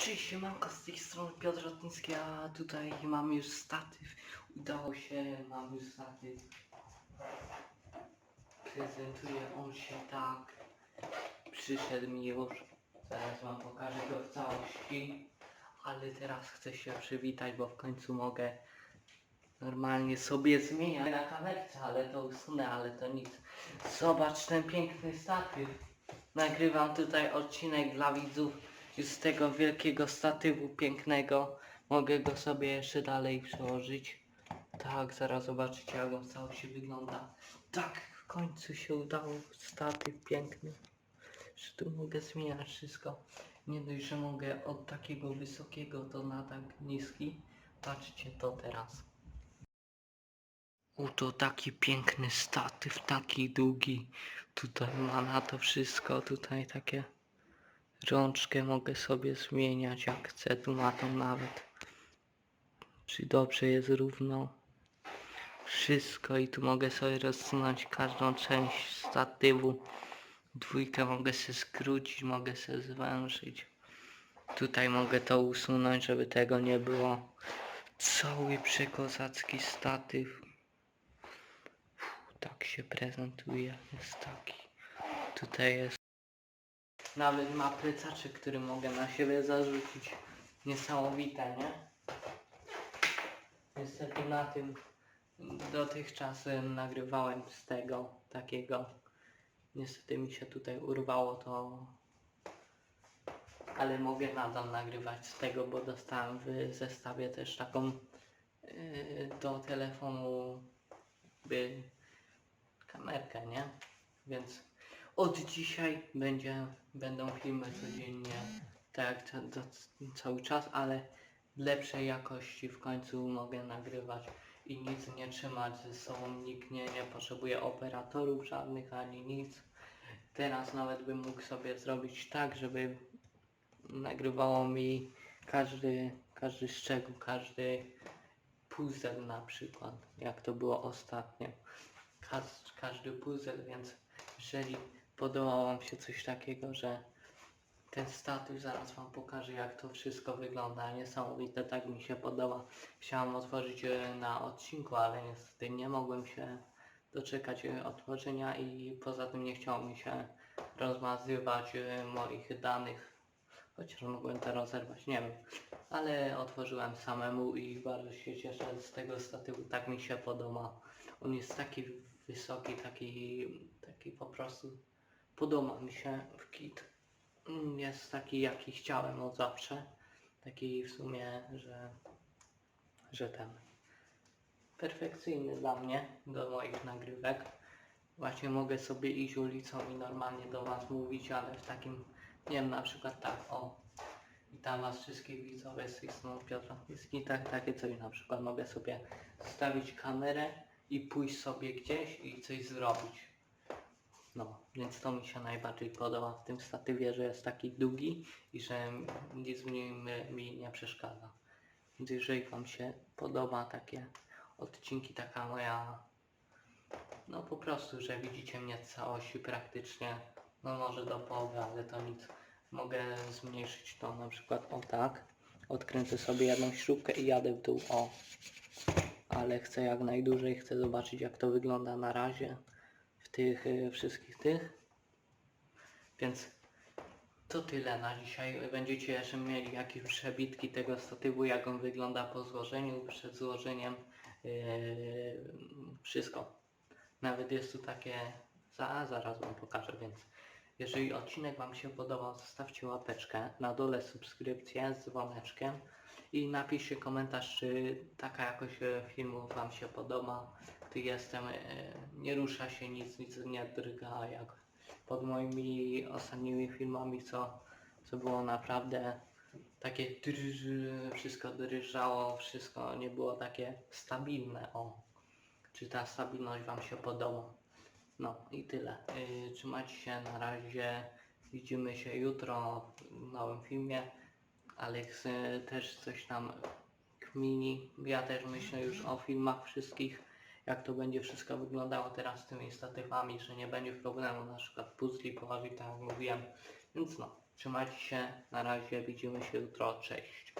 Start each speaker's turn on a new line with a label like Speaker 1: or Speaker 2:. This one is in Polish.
Speaker 1: Cześć, siemanko, z tej strony Piotr Rotnicki, a tutaj mam już statyw. Udało się, mam już statyw. Prezentuje on się tak. Przyszedł mi już. Zaraz wam pokażę go w całości. Ale teraz chcę się przywitać, bo w końcu mogę normalnie sobie zmieniać na kamerce, ale to usunę, ale to nic. Zobacz ten piękny statyw. Nagrywam tutaj odcinek dla widzów z tego wielkiego statywu pięknego. Mogę go sobie jeszcze dalej przełożyć. Tak, zaraz zobaczycie jak on w całości wygląda. Tak, w końcu się udało. Statyw piękny. Że tu mogę zmieniać wszystko. Nie dość, że mogę od takiego wysokiego to na tak niski. Patrzcie to teraz. Oto taki piękny statyw, taki długi. Tutaj ma na to wszystko, tutaj takie rączkę mogę sobie zmieniać jak chcę, tu ma nawet. Czy dobrze jest równo. Wszystko i tu mogę sobie rozsunąć każdą część statywu. Dwójkę mogę się skrócić, mogę się zwężyć. Tutaj mogę to usunąć, żeby tego nie było. Cały przekozacki statyw. Tak się prezentuje, jest taki. Tutaj jest. Nawet ma plecaczek, który mogę na siebie zarzucić. Niesamowite, nie? Niestety na tym dotychczas nagrywałem z tego takiego. Niestety mi się tutaj urwało to. Ale mogę nadal nagrywać z tego, bo dostałem w zestawie też taką yy, do telefonu by kamerkę, nie? Więc od dzisiaj będzie, będą filmy codziennie, tak ca- ca- cały czas, ale lepszej jakości w końcu mogę nagrywać i nic nie trzymać ze sobą, nikt nie, nie potrzebuje operatorów żadnych ani nic. Teraz nawet bym mógł sobie zrobić tak, żeby nagrywało mi każdy, każdy szczegół, każdy puzzle na przykład, jak to było ostatnio. Każ, każdy puzzle, więc jeżeli podobało Wam się coś takiego, że ten status zaraz Wam pokażę jak to wszystko wygląda. Niesamowite, tak mi się podoba. Chciałem otworzyć e, na odcinku, ale niestety nie mogłem się doczekać e, otworzenia i poza tym nie chciało mi się rozmazywać e, moich danych. Chociaż mogłem to rozerwać, nie wiem. Ale otworzyłem samemu i bardzo się cieszę z tego statywu, tak mi się podoba. On jest taki wysoki, taki, taki po prostu podoba mi się w kit. Mm, Jest taki jaki chciałem od zawsze. Taki w sumie, że, że ten perfekcyjny dla mnie, do moich nagrywek. Właśnie mogę sobie iść ulicą i normalnie do Was mówić, ale w takim, nie wiem, na przykład tak, o. Witam Was wszystkich widzowie z tej strony Piotr Chmielski. Tak, takie coś na przykład mogę sobie stawić kamerę i pójść sobie gdzieś i coś zrobić. No, więc to mi się najbardziej podoba w tym statywie, że jest taki długi i że nic w nim mi nie przeszkadza. Więc jeżeli Wam się podoba takie odcinki, taka moja, no po prostu, że widzicie mnie w całości praktycznie, no może do połowy, ale to nic. Mogę zmniejszyć to na przykład o tak. Odkręcę sobie jedną śrubkę i jadę w dół, o. Ale chcę jak najdłużej, chcę zobaczyć jak to wygląda na razie tych y, wszystkich tych. Więc to tyle na dzisiaj. Będziecie jeszcze mieli jakieś przebitki tego statywu, jak on wygląda po złożeniu, przed złożeniem. Yy, wszystko. Nawet jest tu takie, za, zaraz wam pokażę, więc jeżeli odcinek wam się podobał, zostawcie łapeczkę, na dole subskrypcję z dzwoneczkiem i napiszcie komentarz, czy taka jakość e, filmu wam się podoba, gdy jestem, e, nie rusza się nic, nic nie drga, jak pod moimi ostatnimi filmami, co, co było naprawdę takie drż, wszystko drżało, wszystko nie było takie stabilne, o. Czy ta stabilność wam się podoba? No i tyle. Yy, trzymajcie się na razie. Widzimy się jutro w nowym filmie. Alex yy, też coś tam kmini. Ja też myślę już o filmach wszystkich. Jak to będzie wszystko wyglądało teraz z tymi statywami, że nie będzie problemu na przykład puzli położyć, tak jak mówiłem. Więc no, Trzymajcie się, na razie, widzimy się jutro, cześć.